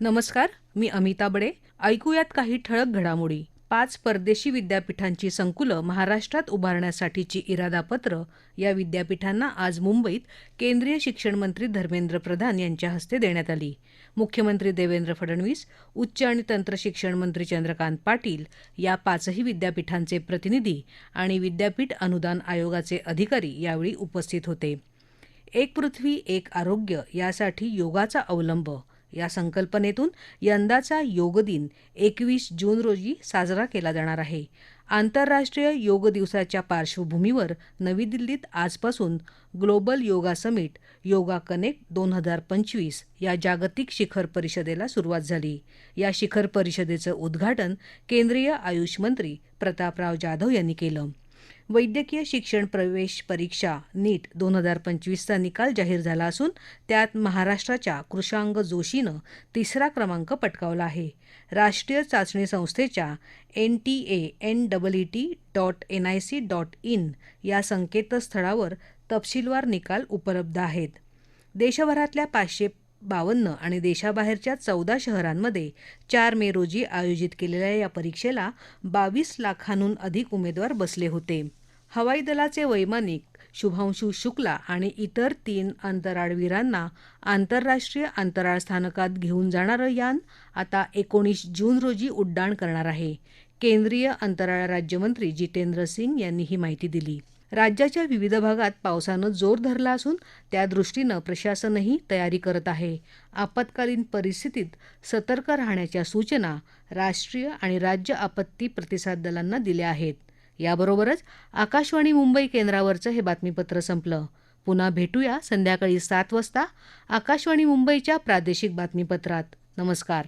नमस्कार मी अमिता बडे. ऐकूयात काही ठळक घडामोडी. पाच परदेशी विद्यापीठांची संकुलं महाराष्ट्रात उभारण्यासाठीची इरादापत्र. या विद्यापीठांना आज मुंबईत केंद्रीय शिक्षण मंत्री धर्मेंद्र प्रधान यांच्या हस्ते देण्यात आली. मुख्यमंत्री देवेंद्र फडणवीस उच्च आणि तंत्रशिक्षण मंत्री चंद्रकांत पाटील या पाचही विद्यापीठांचे प्रतिनिधी आणि विद्यापीठ अनुदान आयोगाचे अधिकारी यावेळी उपस्थित होते. एक पृथ्वी एक आरोग्य यासाठी योगाचा अवलंब या संकल्पनेतून यंदाचा योग दिन एकवीस जून रोजी साजरा केला जाणार आहे. आंतरराष्ट्रीय योग दिवसाच्या पार्श्वभूमीवर नवी दिल्लीत आजपासून global yoga summit yoga connect दोन हजार पंचवीस या जागतिक शिखर परिषदेला सुरुवात झाली. या शिखर परिषदेचं उद्घाटन केंद्रीय आयुष मंत्री प्रतापराव जाधव यांनी केलं. वैद्यकीय शिक्षण प्रवेश परीक्षा नीट दोन हजार पंचवीसचा निकाल जाहीर झाला असून त्यात महाराष्ट्राच्या कृषांग जोशीनं तिसरा क्रमांक पटकावला आहे. राष्ट्रीय चाचणी संस्थेच्या N T A N double E T dot N I C dot in या संकेतस्थळावर तपशीलवार निकाल उपलब्ध आहेत. देशभरातल्या पाचशे बावन्न आणि देशाबाहेरच्या चौदा शहरांमध्ये चार मे रोजी आयोजित केलेल्या या परीक्षेला बावीस लाखांहून अधिक उमेदवार बसले होते. हवाई दलाचे वैमानिक शुभांशू शुक्ला आणि इतर तीन अंतराळवीरांना आंतरराष्ट्रीय अंतराळ स्थानकात घेऊन जाणारं यान आता एकोणीस जून रोजी उड्डाण करणार आहे. केंद्रीय अंतराळ राज्यमंत्री जितेंद्र सिंग यांनी ही माहिती दिली. राज्याच्या विविध भागात पावसानं जोर धरला असून त्यादृष्टीनं प्रशासनही तयारी करत आहे. आपत्कालीन परिस्थितीत सतर्क राहण्याच्या सूचना राष्ट्रीय आणि राज्य आपत्ती प्रतिसाद दलांना दिल्या आहेत. याबरोबरच आकाशवाणी मुंबई केंद्रावरचं हे बातमीपत्र संपलं. पुन्हा भेटूया संध्याकाळी सात वाजता आकाशवाणी मुंबईच्या प्रादेशिक बातमीपत्रात. नमस्कार.